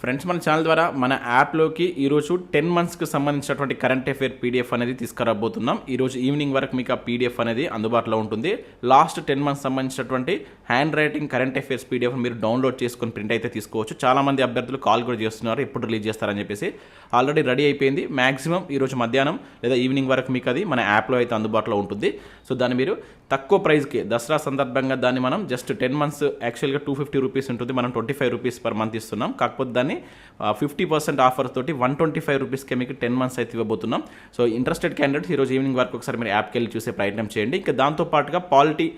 Friends మన channel ద్వారా మన యాప్లోకి ఈరోజు టెన్ మంత్స్కి సంబంధించినటువంటి కరెంట్ అఫేర్ పీడిఎఫ్ అనేది తీసుకురాబోతున్నాం. ఈరోజు ఈవినింగ్ వరకు మీకు ఆ పీడిఎఫ్ అనేది అందుబాటులో ఉంటుంది. లాస్ట్ టెన్ మంత్స్ సంబంధించినటువంటి handwriting current affairs PDF మీరు డౌన్లోడ్ చేసుకొని ప్రింట్ అయితే తీసుకోవచ్చు. చాలామంది అభ్యర్థులు కాల్ కూడా చేస్తున్నారు ఎప్పుడు రిలీజ్ చేస్తారని చెప్పేసి. ఆల్రెడీ రెడీ అయిపోయింది. మ్యాక్సిమం ఈరోజు మధ్యాహ్నం లేదా ఈవినింగ్ వరకు మీకు అది మన యాప్లో అయితే అందుబాటులో ఉంటుంది. సో దాన్ని మీరు తక్కువ ప్రైస్కి దసరా సందర్భంగా దాన్ని మనం జస్ట్ టెన్ మంత్స్ యాక్చువల్గా టూ ఫిఫ్టీ రూపీస్ ఉంటుంది. మనం twenty five rupees per month ఇస్తున్నాం. కాకపోతే దాన్ని ఫిఫ్టీ పర్సెంట్ ఆఫర్ తోటి వన్ ట్వంటీ ఫైవ్ రూపీస్కే మీకు టెన్ మంత్స్ అయితే ఇవ్వబోతున్నాం. సో ఇంట్రెస్టెడ్ క్యాండిడేట్స్ ఈరోజు ఈవినింగ్ వరకు ఒకసారి మీరు యాప్కి వెళ్ళి చూసే ప్రయత్నం చేయండి. ఇంకా దాంతోపాటుగా పాలిటీ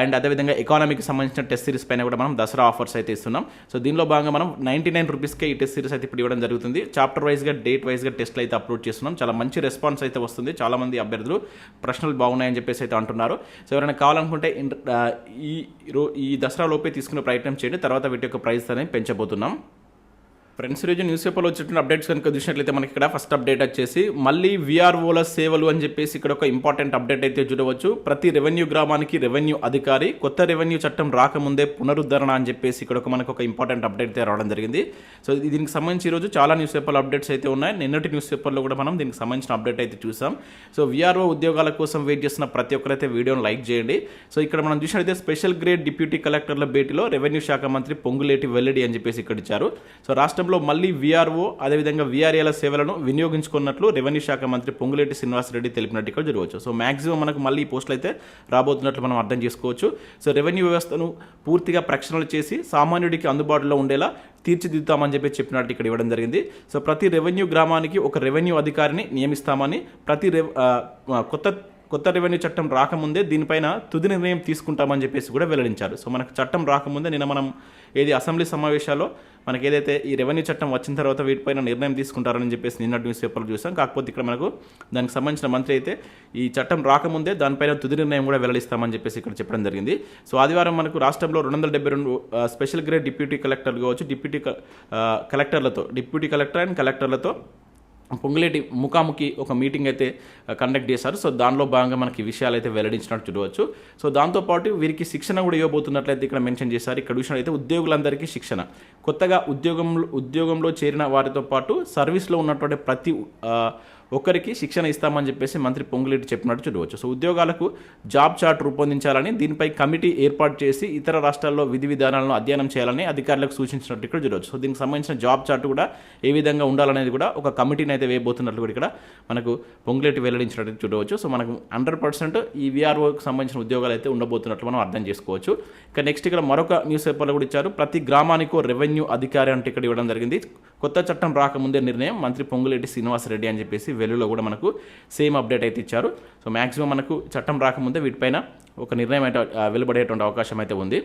అండ్ అదేవిధంగా ఎకానమీకి సంబంధించిన టెస్ట్ సిరీస్ పైన కూడా మనం దసరా ఆఫర్స్ అయితే ఇస్తున్నాం. సో దీనిలో భాగంగా మనం నైంటీ నైన్ రూపీస్కే ఈ టెస్ట్ సిరీస్ అయితే ఇప్పుడు ఇవ్వడం జరుగుతుంది. చాప్టర్ వైజ్గా డేట్ వైజ్గా టెస్ట్లు అయితే అప్లోడ్ చేస్తున్నాం. చాలా మంచి రెస్పాన్స్ అయితే వస్తుంది. చాలామంది అభ్యర్థులు ప్రశ్నలు బాగున్నాయని చెప్పేసి అయితే అంటున్నారు. సో ఎవరైనా కావాలనుకుంటే ఈ రో ఈ దసరా లోపే తీసుకునే ప్రయత్నం చేయండి. తర్వాత వీటి యొక్క ప్రైస్ అనేది పెంచబోతున్నాం. ఫ్రెండ్స్ ఈరోజు న్యూస్ పేపర్లో వచ్చేటువంటి అప్డేట్స్ కనుక చూసినట్లయితే మనకి ఇక్కడ ఫస్ట్ అప్డేట్ వచ్చేసి మళ్ళీ విఆర్ఓల సేవలు అని చెప్పేసి ఇక్కడ ఒక ఇంపార్టెంట్ అప్డేట్ అయితే చూడవచ్చు. ప్రతి రెవెన్యూ గ్రామానికి రెవెన్యూ అధికారి కొత్త రెవెన్యూ చట్టం రాకముందే పునరుద్ధరణ అని చెప్పేసి ఇక్కడ ఒక మనకు ఒక ఇంపార్టెంట్ అప్డేట్ అయితే రావడం జరిగింది. సో దీనికి సంబంధించి ఈరోజు చాలా న్యూస్ పేపర్ అప్డేట్స్ అయితే ఉన్నాయి. నిన్నటి న్యూస్ పేపర్లో కూడా మనం దీనికి సంబంధించిన అప్డేట్ అయితే చూసాం. సో విఆర్ఓ ఉద్యోగాల కోసం వెయిట్ చేస్తున్న ప్రతి ఒక్కరైతే వీడియోను లైక్ చేయండి. సో ఇక్కడ మనం చూసినట్లయితే స్పెషల్ గ్రేడ్ డిప్యూటీ కలెక్టర్ల భేటీలో రెవెన్యూ శాఖ మంత్రి పొంగులేటి వెల్లడి అని చెప్పేసి ఇక్కడ ఇచ్చారు. సో రాష్ట్ర రాష్ట్రంలో మళ్ళీ విఆర్ఓ అదేవిధంగా విఆర్ఏల సేవలను వినియోగించుకున్నట్లు రెవెన్యూ శాఖ మంత్రి పొంగులేటి శ్రీనివాసరెడ్డి తెలిపినట్టు ఇక్కడ జరగవచ్చు. సో మాక్సిమం మనకు మళ్ళీ ఈ పోస్టులు అయితే రాబోతున్నట్లు మనం అర్థం చేసుకోవచ్చు. సో రెవెన్యూ వ్యవస్థను పూర్తిగా ప్రక్షణలు చేసి సామాన్యుడికి అందుబాటులో ఉండేలా తీర్చిదిద్దుతామని చెప్పి చెప్పినట్టు ఇక్కడ ఇవ్వడం జరిగింది. సో ప్రతి రెవెన్యూ గ్రామానికి ఒక రెవెన్యూ అధికారిని నియమిస్తామని ప్రతి రెవ్ కొత్త కొత్త రెవెన్యూ చట్టం రాకముందే దీనిపైన తుది నిర్ణయం తీసుకుంటామని చెప్పేసి కూడా వెల్లడించారు. సో మనకు చట్టం రాకముందే నిన్న మనం ఏది అసెంబ్లీ సమావేశాల్లో మనకి ఏదైతే ఈ రెవెన్యూ చట్టం వచ్చిన తర్వాత వీటిపైన నిర్ణయం తీసుకుంటారని చెప్పేసి నిన్న న్యూస్ పేపర్లో చూసాం. కాకపోతే ఇక్కడ మనకు దానికి సంబంధించిన మంత్రి అయితే ఈ చట్టం రాకముందే దానిపైన తుది నిర్ణయం కూడా వెల్లడిస్తామని చెప్పేసి ఇక్కడ చెప్పడం జరిగింది. సో ఆదివారం మనకు రాష్ట్రంలో రెండు వందల డెబ్బై రెండు స్పెషల్ గ్రేడ్ డిప్యూటీ కలెక్టర్లు కావచ్చు డిప్యూటీ కలెక్టర్లతో డిప్యూటీ కలెక్టర్ అండ్ కలెక్టర్లతో పొంగులేటి ముఖాముఖి ఒక మీటింగ్ అయితే కండక్ట్ చేశారు. సో దానిలో భాగంగా మనకి విషయాలు అయితే వెల్లడించినట్టు చూడవచ్చు. సో దాంతోపాటు వీరికి శిక్షణ కూడా ఇవ్వబోతున్నట్లయితే ఇక్కడ మెన్షన్ చేశారు. ఇక్కడ విషయాలైతే ఉద్యోగులందరికీ శిక్షణ. కొత్తగా ఉద్యోగంలో ఉద్యోగంలో చేరిన వారితో పాటు సర్వీస్లో ఉన్నటువంటి ప్రతి ఒక్కరికి శిక్షణ ఇస్తామని చెప్పేసి మంత్రి పొంగులేటి చెప్పినట్టు చూడవచ్చు. సో ఉద్యోగాలకు జాబ్ చార్ట్ రూపొందించాలని దీనిపై కమిటీ ఏర్పాటు చేసి ఇతర రాష్ట్రాల్లో విధి విధానాలను అధ్యయనం చేయాలని అధికారులకు సూచించినట్టు ఇక్కడ చూడవచ్చు. సో దీనికి సంబంధించిన జాబ్ చార్ట్ కూడా ఏ విధంగా ఉండాలనేది కూడా ఒక కమిటీని అయితే వేయబోతున్నట్లు కూడా ఇక్కడ మనకు పొంగులేటి వెల్లడించినట్టు చూడవచ్చు. సో మనకు హండ్రెడ్ పర్సెంట్ ఈ విఆర్ఓకి సంబంధించిన ఉద్యోగాలు అయితే ఉండబోతున్నట్లు మనం అర్థం చేసుకోవచ్చు. ఇక నెక్స్ట్ ఇక్కడ మరొక న్యూస్ పేపర్లో కూడా ఇచ్చారు. ప్రతి గ్రామానికో రెవెన్యూ అధికారి అంటే ఇక్కడ ఇవ్వడం జరిగింది. కొత్త చట్టం రాకముందే నిర్ణయం మంత్రి పొంగులేటి శ్రీనివాసరెడ్డి అని చెప్పేసి వెల్లులో కూడా మనకు సేమ్ అప్డేట్ అయితే ఇచ్చారు. సో మాక్సిమం మనకు చట్టం రాకముందే వీటిపైన ఒక నిర్ణయం అయితే వెలువడేటువంటి అవకాశం అయితే ఉంది.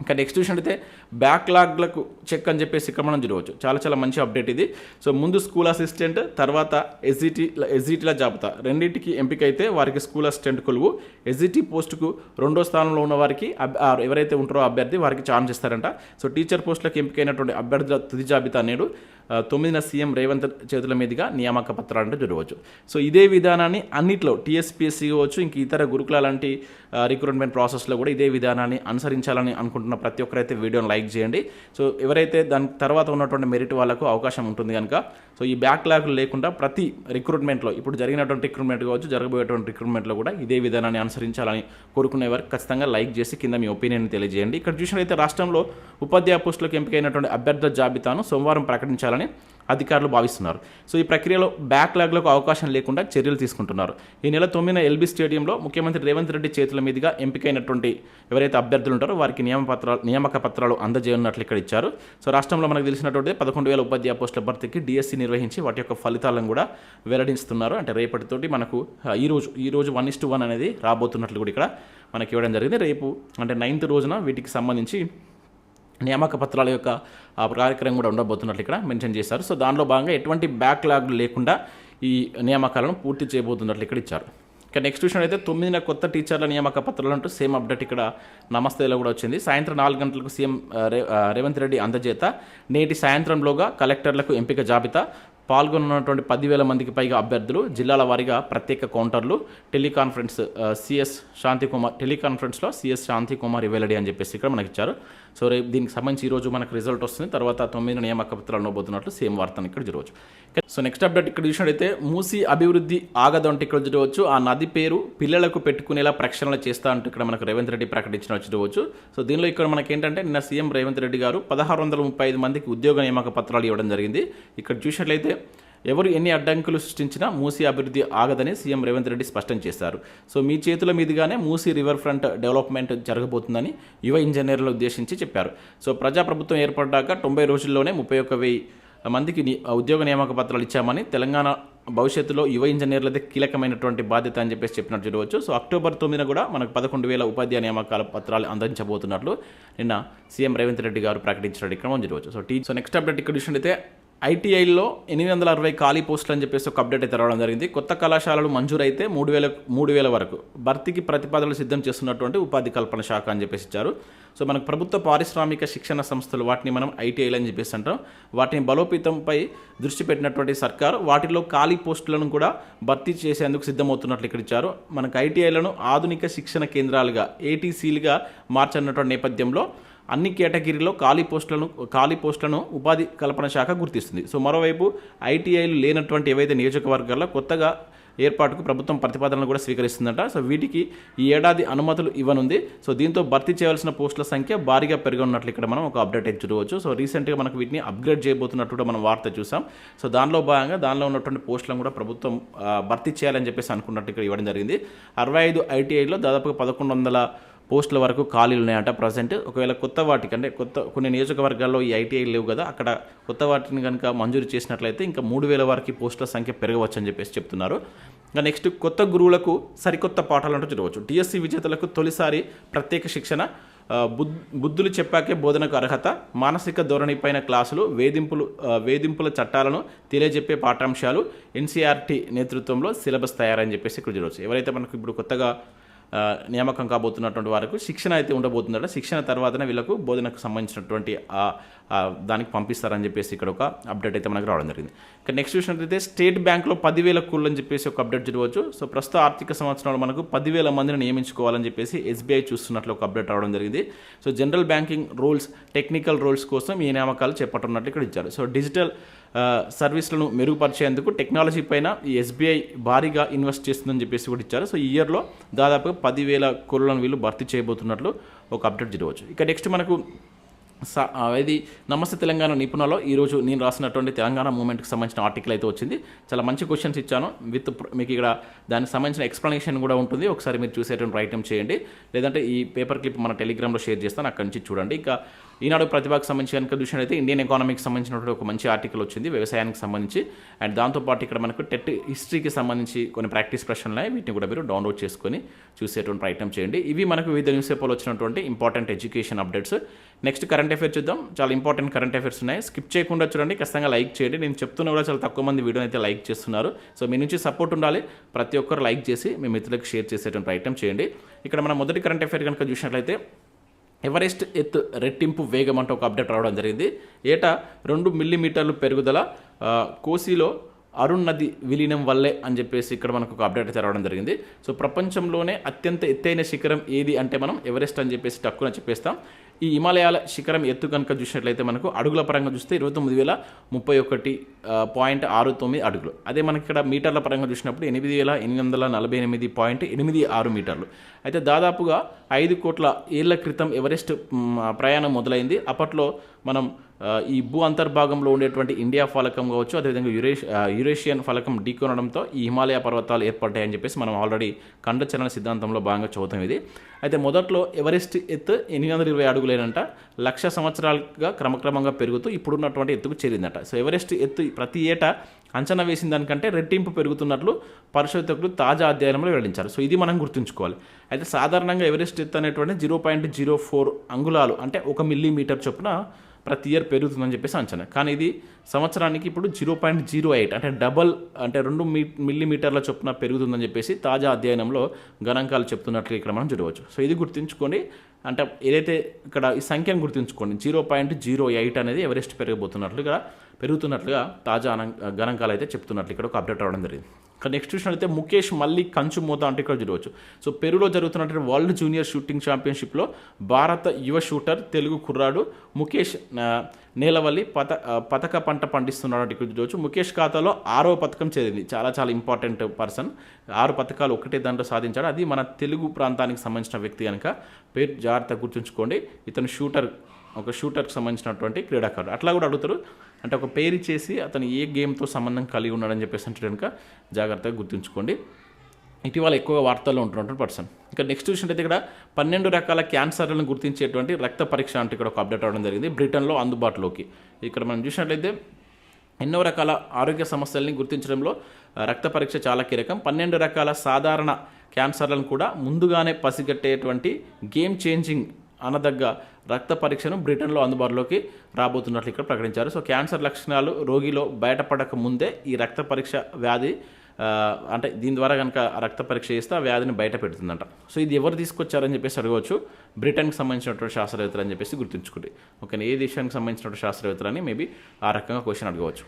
ఇంకా నెక్స్ట్ చూసినట్టయితే బ్యాక్లాగ్లకు చెక్ అని చెప్పేసి ఇక్కడ మనం చూడవచ్చు. చాలా చాలా మంచి అప్డేట్ ఇది. సో ముందు స్కూల్ అసిస్టెంట్ తర్వాత ఎస్జిటి ఎస్జిటిల జాబితా. రెండింటికి ఎంపిక అయితే వారికి స్కూల్ అసిస్టెంట్ కొలువు. ఎస్జిటి పోస్టుకు రెండో స్థానంలో ఉన్న వారికి అబ్- ఎవరైతే ఉంటారో అభ్యర్థి వారికి ఛాన్స్ ఇస్తారంట సో టీచర్ పోస్టులకు ఎంపికైనటువంటి అభ్యర్థుల తుది జాబితా నేడు తొమ్మిదిన సీఎం రేవంత్ చేతుల మీదుగా నియామక పత్రాలు అంటే చూడవచ్చు. సో ఇదే విధానాన్ని అన్నిట్లో టీఎస్పీఎస్సీ కావచ్చు ఇంక ఇతర గురుకుల లాంటి రిక్రూట్మెంట్ ప్రాసెస్లో కూడా ఇదే విధానాన్ని అనుసరించాలని అనుకుంటున్న ప్రతి ఒక్కరైతే వీడియోని లైక్ చేయండి. సో ఎవరైతే దాని తర్వాత ఉన్నటువంటి మెరిట్ వాళ్ళకు అవకాశం ఉంటుంది కనుక సో ఈ బ్యాక్లాగ్లు లేకుండా ప్రతి రిక్రూట్మెంట్లో ఇప్పుడు జరిగినటువంటి రిక్రూట్మెంట్ కావచ్చు జరగబోయేటువంటి రిక్రూట్మెంట్లో కూడా ఇదే విధానాన్ని అనుసరించాలని కోరుకునే వారు ఖచ్చితంగా లైక్ చేసి కింద మీ ఒపీనియన్ తెలియజేయండి. ఇక్కడ చూసినట్లయితే రాష్ట్రంలో ఉపాధ్యాయ పోస్టులకు ఎంపికైనటువంటి అభ్యర్థుల జాబితాను సోమవారం ప్రకటించాలని అధికారులు భావిస్తున్నారు. సో ఈ ప్రక్రియలో బ్యాక్లాగ్లకు అవకాశం లేకుండా చర్యలు తీసుకుంటున్నారు. ఈ నెల తొమ్మిదిన ఎల్బీ స్టేడియంలో ముఖ్యమంత్రి రేవంత్ రెడ్డి చేతుల మీదుగా ఎంపికైనటువంటి ఎవరైతే అభ్యర్థులు ఉంటారో వారికి నియమపత్రాలు నియామక పత్రాలు అందజేయనున్నట్లు ఇక్కడ ఇచ్చారు. సో రాష్ట్రంలో మనకు తెలిసినటువంటి పదకొండు వేల ఉపాధ్యాయ పోస్టుల భర్తీకి డిఎస్సి నిర్వహించి వాటి యొక్క ఫలితాలను కూడా వెల్లడిస్తున్నారు. అంటే రేపటితోటి మనకు ఈ రోజు ఈ రోజు వన్ ఇస్ టు వన్ అనేది రాబోతున్నట్లు కూడా ఇక్కడ మనకి ఇవ్వడం జరిగింది. రేపు అంటే నైన్త్ రోజున వీటికి సంబంధించి నియామక పత్రాల యొక్క కార్యక్రమం కూడా ఉండబోతున్నట్లు ఇక్కడ మెన్షన్ చేశారు. సో దానిలో భాగంగా ఎటువంటి బ్యాక్లాగ్ లేకుండా ఈ నియామకాలను పూర్తి చేయబోతున్నట్లు ఇక్కడ ఇచ్చారు. ఇక నెక్స్ట్ విషయం అయితే తొమ్మిదిన కొత్త టీచర్ల నియామక పత్రాలు అంటూ సేమ్ అప్డేట్ ఇక్కడ నమస్తేలో కూడా వచ్చింది. సాయంత్రం నాలుగు గంటలకు సీఎం రేవంత్ రెడ్డి అందజేత. నేటి సాయంత్రంలోగా కలెక్టర్లకు ఎంపిక జాబితా. పాల్గొన్నటువంటి పదివేల మందికి పైగా అభ్యర్థులు జిల్లాల వారీగా ప్రత్యేక కౌంటర్లు. టెలికాన్ఫరెన్స్ సిఎస్ శాంతి కుమార్ టెలికాన్ఫరెన్స్లో సిఎస్ శాంతి కుమార్ వెల్లడి అని చెప్పేసి ఇక్కడ మనకి ఇచ్చారు సో రేపు దీనికి సంబంధించి ఈ రోజు మనకు రిజల్ట్ వస్తుంది. తర్వాత తొమ్మిది నియామక పత్రాలు ఉండబోతున్నట్లు సేమ్ వార్తను ఇక్కడ చూడవచ్చు. సో నెక్స్ట్ అప్డేట్ ఇక్కడ చూసినట్టయితే మూసి అభివృద్ధి ఆగదు అంటే ఇక్కడ చూడవచ్చు. ఆ నది పేరు పిల్లలకు పెట్టుకునేలా ప్రక్షాళన చేస్తా అంటూ ఇక్కడ మనకు రేవంత్ రెడ్డి ప్రకటించిన చూడవచ్చు. సో దీనిలో ఇక్కడ మనకి ఏంటంటే నిన్న సీఎం రేవంత్ రెడ్డి గారు పదహారు వందల ముప్పై ఐదు మందికి ఉద్యోగ నియామక పత్రాలు ఇవ్వడం జరిగింది. ఇక్కడ చూసినట్లయితే ఎవరు ఎన్ని అడ్డంకులు సృష్టించినా మూసీ అభివృద్ధి ఆగదని సీఎం రేవంత్ రెడ్డి స్పష్టం చేశారు. సో మీ చేతుల మీదుగానే మూసీ రివర్ ఫ్రంట్ డెవలప్మెంట్ జరగబోతుందని యువ ఇంజనీర్లు ఉద్దేశించి చెప్పారు. సో ప్రజాప్రభుత్వం ఏర్పడ్డాక తొంభై రోజుల్లోనే ముప్పై ఒక్క వెయ్యి మందికి ఉద్యోగ నియామక పత్రాలు ఇచ్చామని తెలంగాణ భవిష్యత్తులో యువ ఇంజనీర్లదే కీలకమైనటువంటి బాధ్యత అని చెప్పేసి చెప్పినట్టు చూడవచ్చు. సో అక్టోబర్ తొమ్మిదిన కూడా మనకు పదకొండు వేల ఉపాధ్యాయ నియామకాల పత్రాలు అందించబోతున్నట్లు నిన్న సీఎం రేవంత్ రెడ్డి గారు ప్రకటించినట్టు ఇక్కడ చూడవచ్చు. So T so next update ఇక్కడ చూసినట్టయితే ఐటీఐలో ఎనిమిది వందల అరవై ఖాళీ పోస్టులు అని చెప్పేసి ఒక అప్డేట్ అయితే రావడం జరిగింది. కొత్త కళాశాలలు మంజూరైతే మూడు వేల మూడు వేల వరకు భర్తీకి ప్రతిపాదనలు సిద్ధం చేస్తున్నటువంటి ఉపాధి కల్పన శాఖ అని చెప్పేసి ఇచ్చారు. సో మనకు ప్రభుత్వ పారిశ్రామిక శిక్షణ సంస్థలు వాటిని మనం ఐటీఐలు అని చెప్పేసి అంటాం. వాటిని బలోపేతంపై దృష్టి పెట్టినటువంటి సర్కారు వాటిలో ఖాళీ పోస్టులను కూడా భర్తీ చేసేందుకు సిద్ధమవుతున్నట్లు ఇక్కడ ఇచ్చారు. మనకు ఐటీఐలను ఆధునిక శిక్షణ కేంద్రాలుగా ఏటీసీలుగా మార్చన్నటువంటి నేపథ్యంలో అన్ని కేటగిరీలో ఖాళీ పోస్టులను ఖాళీ పోస్టులను ఉపాధి కల్పన శాఖ గుర్తిస్తుంది. సో మరోవైపు ఐటీఐలు లేనటువంటి ఏవైతే నియోజకవర్గాల్లో కొత్తగా ఏర్పాటుకు ప్రభుత్వం ప్రతిపాదనలు కూడా స్వీకరిస్తుందట. సో వీటికి ఈ ఏడాది అనుమతులు ఇవ్వనుంది. సో దీంతో భర్తీ చేయాల్సిన పోస్టుల సంఖ్య భారీగా పెరగనున్నట్లు ఇక్కడ మనం ఒక అప్డేట్ అయితే చూడవచ్చు. సో రీసెంట్గా మనకు వీటిని అప్గ్రేడ్ చేయబోతున్నట్టు కూడా మనం వార్త చూసాం. సో దానిలో భాగంగా దానిలో ఉన్నటువంటి పోస్టులను కూడా ప్రభుత్వం భర్తీ చేయాలని చెప్పేసి అనుకున్నట్టు ఇక్కడ ఇవ్వడం జరిగింది. అరవై ఐదు ఐటీఐలో దాదాపుగా పదకొండు వందల పోస్టుల వరకు ఖాళీలు ఉన్నాయంట. ప్రజెంట్ ఒకవేళ కొత్త వాటికి అంటే కొత్త కొన్ని నియోజకవర్గాల్లో ఈ ఐటీఐ లేవు కదా అక్కడ కొత్త వాటిని కనుక మంజూరు చేసినట్లయితే ఇంకా మూడు వేల వరకు పోస్టుల సంఖ్య పెరగవచ్చు అని చెప్పేసి చెప్తున్నారు. ఇంకా నెక్స్ట్ కొత్త గురువులకు సరికొత్త పాఠాలు అంటూ చూడవచ్చు టీఎస్సీ విజేతలకు తొలిసారి ప్రత్యేక శిక్షణ బుద్ బుద్ధులు చెప్పాకే బోధనకు అర్హత మానసిక ధోరణిపైన క్లాసులు వేధింపులు వేధింపుల చట్టాలను తెలియజెప్పే పాఠాంశాలు ఎన్సీఆర్టీ నేతృత్వంలో సిలబస్ తయారని చెప్పేసి ఇక్కడ చూడవచ్చు ఎవరైతే మనకు ఇప్పుడు కొత్తగా నియామకం కాబోతున్నటువంటి వారికి శిక్షణ అయితే ఉండబోతుందట. శిక్షణ తర్వాతనే వీళ్ళకు బోధనకు సంబంధించినటువంటి దానికి పంపిస్తారని చెప్పేసి ఇక్కడ ఒక అప్డేట్ అయితే మనకు రావడం జరిగింది. ఇక నెక్స్ట్ చూసినట్లయితే స్టేట్ బ్యాంక్లో పదివేల కూళ్ళు అని చెప్పేసి ఒక అప్డేట్ చూడవచ్చు. సో ప్రస్తుత ఆర్థిక సంవత్సరంలో మనకు పదివేల మందిని నియమించుకోవాలని చెప్పేసి ఎస్బీఐ చూస్తున్నట్లు ఒక అప్డేట్ రావడం జరిగింది. So general banking rules technical rules కోసం ఈ నియామకాలు చేపట్టనున్నట్లు ఇక్కడ ఇచ్చారు. సో డిజిటల్ సర్వీసులను మెరుగుపరిచేందుకు టెక్నాలజీ పైన ఎస్బీఐ భారీగా ఇన్వెస్ట్ చేస్తుందని చెప్పేసి కూడా ఇచ్చారు. సో ఈ ఇయర్లో దాదాపుగా పదివేల కోళ్ళను వీళ్ళు భర్తీ చేయబోతున్నట్లు ఒక అప్డేట్ జరగవచ్చు ఇక నెక్స్ట్ మనకు స- ఇది నమస్తే తెలంగాణ నిపుణలో ఈరోజు నేను రాసినటువంటి తెలంగాణ మూమెంట్కి సంబంధించిన ఆర్టికల్ అయితే వచ్చింది. చాలా మంచి క్వశ్చన్స్ ఇచ్చాను. విత్ మీకు ఇక్కడ దానికి సంబంధించిన ఎక్స్ప్లెనేషన్ కూడా ఉంటుంది. ఒకసారి మీరు చూసేటువంటి ప్రయత్నం చేయండి. లేదంటే ఈ పేపర్ క్లిప్ మన టెలిగ్రామ్లో షేర్ చేస్తాను. అక్కడి నుంచి చూడండి. ఇక ఈనాడు ప్రతిభకు సంబంధించి కనుక చూసినట్లయితే ఇండియన్ ఎకానమీకి సంబంధించినటువంటి ఒక మంచి ఆర్టికల్ వచ్చింది వ్యవసాయానికి సంబంధించి. అండ్ దాంతోపాటు ఇక్కడ మనకు టెట్ హిస్టరీకి సంబంధించి కొన్ని ప్రాక్టీస్ ప్రశ్నలు ఉన్నాయి. వీటిని కూడా మీరు డౌన్లోడ్ చేసుకొని చూసేటువంటి ప్రయత్నం చేయండి. ఇవి మనకు వివిధ న్యూస్ పేపర్లో వచ్చినటువంటి important education updates. Next current affairs చూద్దాం. చాలా ఇంపార్టెంట్ కరెంట్ అఫేర్స్ ఉన్నాయి. స్కిప్ చేయకుండా చూడండి. ఖచ్చితంగా లైక్ చేయండి. నేను చెప్తున్నా కూడా చాలా తక్కువ మంది వీడియో అయితే లైక్ చేస్తున్నారు. సో మీ నుంచి సపోర్ట్ ఉండాలి. ప్రతి ఒక్కరు లైక్ చేసి మీ మిత్రులకు షేర్ చేసేటువంటి ప్రయత్నం చేయండి. ఇక్కడ మనం మొదటి కరెంట్ అఫేర్ కనుక చూసినట్లయితే ఎవరెస్ట్ ఎత్తు రెట్టింపు వేగం అంటే ఒక అప్డేట్ రావడం జరిగింది. ఏటా రెండు మిల్లీమీటర్లు పెరుగుదల కోసీలో కోసిలో అరుణ్ నది విలీనం వల్లే అని చెప్పేసి ఇక్కడ మనకు ఒక అప్డేట్ అయితే జరిగింది. సో ప్రపంచంలోనే అత్యంత ఎత్తైన శిఖరం ఏది అంటే మనం ఎవరెస్ట్ అని చెప్పేసి టక్కున చెప్పేస్తాం. ఈ హిమాలయాల శిఖరం ఎత్తు కనుక చూసినట్లయితే మనకు అడుగుల పరంగా చూస్తే ఇరవై తొమ్మిది వేల ముప్పై ఒకటి పాయింట్ ఆరు తొమ్మిది అడుగులు. అదే మనకి ఇక్కడ మీటర్ల పరంగా చూసినప్పుడు ఎనిమిది వేల ఎనిమిది వందల నలభై ఎనిమిది పాయింట్ ఎనిమిది ఆరు మీటర్లు. అయితే దాదాపుగా ఐదు కోట్ల ఏళ్ళ క్రితం ఎవరెస్ట్ ప్రయాణం మొదలైంది. అప్పట్లో మనం ఈ భూ అంతర్భాగంలో ఉండేటువంటి ఇండియా ఫలకం కావచ్చు అదేవిధంగా యురేష్ యురేషియన్ ఫలకం ఢీకొనడంతో ఈ హిమాలయ పర్వతాలు ఏర్పడ్డాయని చెప్పేసి మనం ఆల్రెడీ ఖండచరణ సిద్ధాంతంలో భాగంగా చదువుతాం ఇది. అయితే మొదట్లో ఎవరెస్ట్ ఎత్తు ఎనిమిది వందల ఇరవై అడుగులేనంట లక్ష సంవత్సరాలుగా క్రమక్రమంగా పెరుగుతూ ఇప్పుడున్నటువంటి ఎత్తుకు చేరిందట. సో ఎవరెస్ట్ ఎత్తు ప్రతి ఏటా అంచనా వేసిన దానికంటే రెట్టింపు పెరుగుతున్నట్లు పరిశోధకులు తాజా అధ్యయనంలో వెల్లడించారు. సో ఇది మనం గుర్తుంచుకోవాలి. అయితే సాధారణంగా ఎవరెస్ట్ ఎత్తు అనేటువంటి జీరో పాయింట్ జీరో ఫోర్ అంగుళాలు అంటే ఒక మిల్లీమీటర్ చొప్పున ప్రతి ఇయర్ పెరుగుతుందని చెప్పేసి అంచనా. కానీ ఇది సంవత్సరానికి ఇప్పుడు జీరో పాయింట్ జీరో ఎయిట్ అంటే డబల్ అంటే రెండు మీ మిల్లీమీటర్ల చొప్పున పెరుగుతుందని చెప్పేసి తాజా అధ్యయనంలో గణాంకాలు చెప్తున్నట్లు ఇక్కడ మనం చూడవచ్చు. సో ఇది గుర్తుంచుకోండి. అంటే ఏదైతే ఇక్కడ ఈ సంఖ్యను గుర్తుంచుకోండి జీరో పాయింట్ జీరో ఎయిట్ అనేది ఎవరెస్ట్ పెరగబోతున్నట్లుగా పెరుగుతున్నట్లుగా తాజా అనం- గణాంకాలు అయితే చెప్తున్నట్లు ఇక్కడ ఒక అప్డేట్ రావడం జరిగింది. ఇక నెక్స్ట్ చూసినట్లయితే ముఖేష్ మళ్ళీ కంచు మూత అంటే ఇక్కడ చూడవచ్చు. సో పెరులో జరుగుతున్నటువంటి వరల్డ్ జూనియర్ షూటింగ్ ఛాంపియన్షిప్లో భారత యువ షూటర్ తెలుగు కుర్రాడు ముఖేష్ నేలవల్లి పత పథక పతక పంట పండిస్తున్నాడు అంటే ఇక్కడ చూడవచ్చు. ముఖేష్ ఖాతాలో ఆరో పథకం చేరింది. చాలా చాలా ఇంపార్టెంట్ పర్సన్. ఆరు పథకాలు ఒకటే దాంట్లో సాధించాడు. అది మన తెలుగు ప్రాంతానికి సంబంధించిన వ్యక్తి కనుక పేరు జాగ్రత్తగా గుర్తుంచుకోండి. ఇతను షూటర్ ఒక షూటర్కి సంబంధించినటువంటి క్రీడాకారుడు. అట్లా కూడా అడుగుతారు. అంటే ఒక పేరు ఇచ్చేసి అతను ఏ గేమ్తో సంబంధం కలిగి ఉన్నాడని చెప్పేసి అంటే కనుక జాగ్రత్తగా గుర్తుంచుకోండి. ఇటీవల ఎక్కువగా వార్తల్లో ఉంటున్నటువంటి పర్సన్. ఇంకా నెక్స్ట్ చూసినట్టయితే ఇక్కడ పన్నెండు రకాల క్యాన్సర్లను గుర్తించేటువంటి రక్త పరీక్ష అంటే ఇక్కడ ఒక అప్డేట్ అవడం జరిగింది. బ్రిటన్లో అందుబాటులోకి. ఇక్కడ మనం చూసినట్లయితే ఎన్నో రకాల ఆరోగ్య సమస్యల్ని గుర్తించడంలో రక్త పరీక్ష చాలా కీలకం. పన్నెండు రకాల సాధారణ క్యాన్సర్లను కూడా ముందుగానే పసిగట్టేటువంటి గేమ్ చేంజింగ్ అనదగ్గ రక్త పరీక్షను బ్రిటన్లో అందుబాటులోకి రాబోతున్నట్లు ఇక్కడ ప్రకటించారు. సో క్యాన్సర్ లక్షణాలు రోగిలో బయటపడక ముందే ఈ రక్త పరీక్ష వ్యాధి అంటే దీని ద్వారా కనుక రక్త పరీక్ష చేస్తే ఆ వ్యాధిని బయట పెడుతుందంట. సో ఇది ఎవరు తీసుకొచ్చారని చెప్పేసి అడగవచ్చు. బ్రిటన్కి సంబంధించినటువంటి శాస్త్రవేత్తలు అని చెప్పేసి గుర్తుంచుకోండి. ఓకే ఏ దేశానికి సంబంధించినటువంటి శాస్త్రవేత్తలు అని మేబీ ఆ రకంగా క్వశ్చన్ అడగవచ్చు.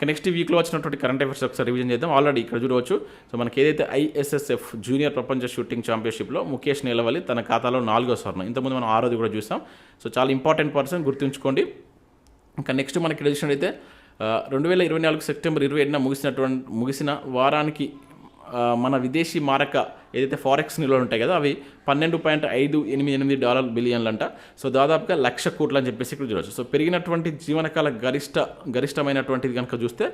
ఇక నెక్స్ట్ వీక్లో వచ్చినటువంటి కరెంట్ అఫైర్స్ ఒకసారి రివిజన్ చేద్దాం. ఆల్రెడీ ఇక్కడ చూడవచ్చు. సో మనకి ఏదైతే ఐఎస్ఎస్ఎఫ్ జూనియర్ ప్రపంచ షూటింగ్ ఛాంపియన్షిప్లో ముఖేష్ నిలవలి తన ఖాతాలో నాలుగో స్వర్ణం. ఇంతకుముందు మనం ఆరోది కూడా చూసాం. సో చాలా ఇంపార్టెంట్ పర్సన్ గుర్తుంచుకోండి. ఇంకా నెక్స్ట్ మనకి ఇక్కడ చూసినట్టయితే రెండు వేల ఇరవై నాలుగు సెప్టెంబర్ ఇరవై ఏడున ముగిసినటువంటి ముగిసిన వారానికి మన విదేశీ మారక ఏదైతే ఫారెక్స్ నిల్వలు ఉంటాయి కదా అవి పన్నెండు పాయింట్ ఐదు ఎనిమిది ఎనిమిది డాలర్ బిలియన్లు అంట సో దాదాపుగా లక్ష కోట్లు అని చెప్పేసి ఇక్కడ చూడవచ్చు సో పెరిగినటువంటి జీవనకాల గరిష్ట గరిష్టమైనటువంటిది కనుక చూస్తే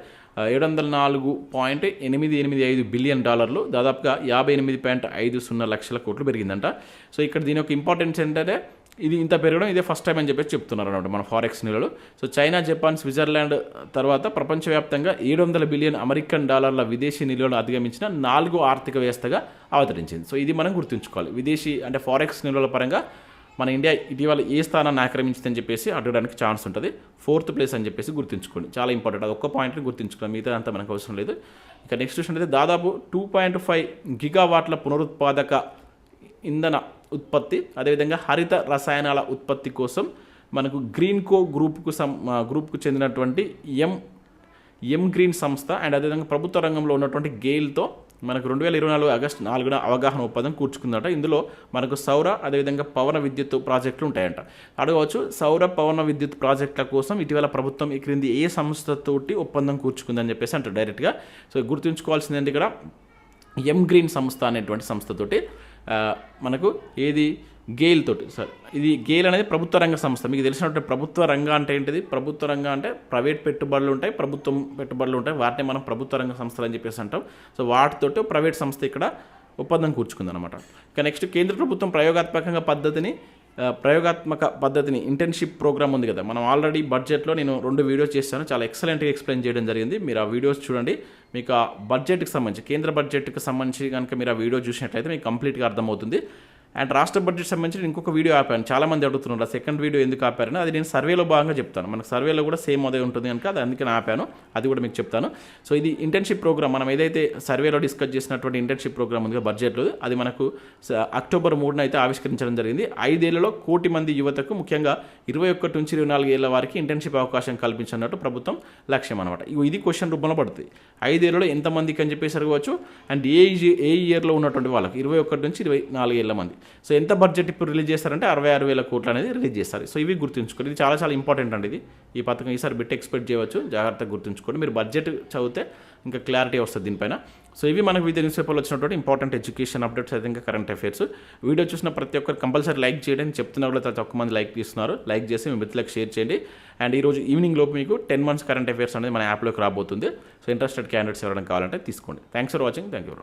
ఏడు వందల నాలుగు పాయింట్ ఎనిమిది ఎనిమిది ఐదు బిలియన్ డాలర్లు దాదాపుగా యాభై ఎనిమిది పాయింట్ ఐదు సున్నా లక్షల కోట్లు పెరిగిందంట. సో ఇక్కడ దీని యొక్క ఇంపార్టెన్స్ ఏంటంటే ఇది ఇంత పెరగడం ఇదే ఫస్ట్ టైం అని చెప్పేసి చెప్తున్నారు అనమాట మన ఫారెక్స్ నిల్వలు. సో చైనా జపాన్ స్విట్జర్లాండ్ తర్వాత ప్రపంచవ్యాప్తంగా ఏడు వందల బిలియన్ అమెరికన్ డాలర్ల విదేశీ నిల్వలు అధిగమించిన నాలుగో ఆర్థిక వ్యవస్థగా అవతరించింది. సో ఇది మనం గుర్తుంచుకోవాలి. విదేశీ అంటే ఫారెక్స్ నిల్వల పరంగా మన ఇండియా ఇటీవల ఏ స్థానాన్ని ఆక్రమించిందని చెప్పేసి అడగడానికి ఛాన్స్ ఉంటుంది. ఫోర్త్ ప్లేస్ అని చెప్పేసి గుర్తుంచుకోండి. చాలా ఇంపార్టెంట్ అది ఒక్క పాయింట్ని గుర్తుంచుకోండి మిగతా అంతా మనకు అవసరం లేదు. ఇక నెక్స్ట్ చూసినట్లయితే దాదాపు టూ పాయింట్ ఫైవ్ గిగావాట్ల పునరుత్పాదక ఇంధన ఉత్పత్తి అదేవిధంగా హరిత రసాయనాల ఉత్పత్తి కోసం మనకు గ్రీన్ కో గ్రూప్కు సం గ్రూప్కు చెందినటువంటి ఎం ఎం గ్రీన్ సంస్థ అండ్ అదేవిధంగా ప్రభుత్వ రంగంలో ఉన్నటువంటి గెయిల్తో మనకు రెండు వేల ఇరవై నాలుగు ఆగస్టు నాలుగున అవగాహన ఒప్పందం కూర్చుకుందట. ఇందులో మనకు సౌర అదేవిధంగా పవన విద్యుత్ ప్రాజెక్టులు ఉంటాయంట. అడగవచ్చు సౌర పవన విద్యుత్ ప్రాజెక్టుల కోసం ఇటీవల ప్రభుత్వం ఈ క్రింది ఏ సంస్థతోటి ఒప్పందం కూర్చుకుందని చెప్పేసి అంటారు డైరెక్ట్గా. సో గుర్తుంచుకోవాల్సింది ఇక్కడ? ఎం గ్రీన్ సంస్థ అనేటువంటి సంస్థతోటి మనకు ఏది? గేల్ తోటి సారీ ఇది గేల్ అనేది ప్రభుత్వ రంగ సంస్థ. మీకు తెలిసినట్టు ప్రభుత్వ రంగ అంటే ఏంటిది? ప్రభుత్వ రంగ అంటే ప్రైవేట్ పెట్టుబడులు ఉంటాయి ప్రభుత్వం పెట్టుబడులు ఉంటాయి. వాటిని మనం ప్రభుత్వ రంగ సంస్థలు అని చెప్పేసి అంటాం. సో వాటితోటి ప్రైవేట్ సంస్థ ఇక్కడ ఒప్పందం కూర్చుకుందనమాట ఇక నెక్స్ట్ కేంద్ర ప్రభుత్వం ప్రయోగాత్మకంగా పద్ధతిని ప్రయోగాత్మక పద్ధతిని ఇంటర్న్షిప్ ప్రోగ్రామ్ ఉంది కదా. మనం ఆల్రెడీ బడ్జెట్లో నేను రెండు వీడియోస్ చేశాను. చాలా ఎక్సలెంట్గా ఎక్స్ప్లెయిన్ చేయడం జరిగింది. మీరు ఆ వీడియోస్ చూడండి. మీకు ఆ బడ్జెట్కి సంబంధించి కేంద్ర బడ్జెట్కి సంబంధించి కనుక మీరు ఆ వీడియో చూసినట్లయితే మీకు కంప్లీట్గా అర్థమవుతుంది. అండ్ రాష్ట్ర బడ్జెట్ సంబంధించి ఇంకొక వీడియో ఆపాను. చాలా మంది అడుగుతున్నారు ఆ సెకండ్ వీడియో ఎందుకు ఆపారని? అది నేను సర్వేలో భాగంగా చెప్తాను. మనకు సర్వేలో కూడా సేమ్ అదే ఉంటుంది కనుక అది అందుకే నేను ఆపాను. అది కూడా మీకు చెప్తాను. సో ఇది ఇంటర్న్షిప్ ప్రోగ్రామ్ మనం ఏదైతే సర్వేలో డిస్కస్ చేసినటువంటి ఇంటర్న్షిప్ ప్రోగ్రామ్ ఉందిగా బడ్జెట్లో అది మనకు స- అక్టోబర్ మూడున అయితే ఆవిష్కరించడం జరిగింది. ఐదేళ్ళలో కోటి మంది యువతకు ముఖ్యంగా ఇరవై ఒకటి నుంచి ఇరవై నాలుగు ఏళ్ళ వారికి ఇంటర్న్షిప్ అవకాశం కల్పించినట్టు ప్రభుత్వం లక్ష్యం అనమాట ఇది క్వశ్చన్ రూపంలో పడుతుంది. ఐదేళ్ళలో ఎంతమందికి అని చెప్పేసి అడగవచ్చు అండ్ ఏ ఏ ఇయర్లో ఉన్నటువంటి వాళ్ళకి ఇరవై ఒకటి నుంచి ఇరవై నాలుగు ఏళ్ళ మంది. సో ఎంత బడ్జెట్ ఇప్పుడు రిలీజ్ చేస్తారంటే అరవై ఆరు వేల కోట్లు అనేది రిలీజ్ చేస్తారు. సో ఇవి గుర్తుంచుకోండి. ఇది చాలా చాలా ఇంపార్టెంట్ అండి ఇది. ఈ పథకం ఈసారి బిట్ ఎక్స్పెక్ట్ చేయవచ్చు. జాగ్రత్తగా గుర్తుంచుకోండి. మీరు బడ్జెట్ చదివితే ఇంకా క్లారిటీ వస్తుంది దీనిపైన. సో ఇవి మనకు వివిధ న్యూస్ పేపర్లో వచ్చినటువంటి ఇంపార్టెంట్ ఎడ్యుకేషన్ అప్డేట్స్ అయితే ఇంకా కరెంట్ అఫైర్స్ వీడియో చూసిన ప్రతి ఒక్కరు కంపల్సరీ లైక్ చేయండి. చెప్తున్నా కూడా తక్కువ మంది లైక్ తీస్తున్నారు. లైక్ చేసి మీ మిత్రులకు షేర్ చేయండి. అండ్ ఈ రోజు ఈవినింగ్ లోపు మీకు టెన్ మంత్స్ కరెంట్ అఫైర్స్ అనేది మన యాప్లోకి రాబోతుంది. సో ఇంట్రెస్టెడ్ క్యాండిడేట్స్ ఎవరైనా కావాలంటే తీసుకోండి. Thanks for watching thank you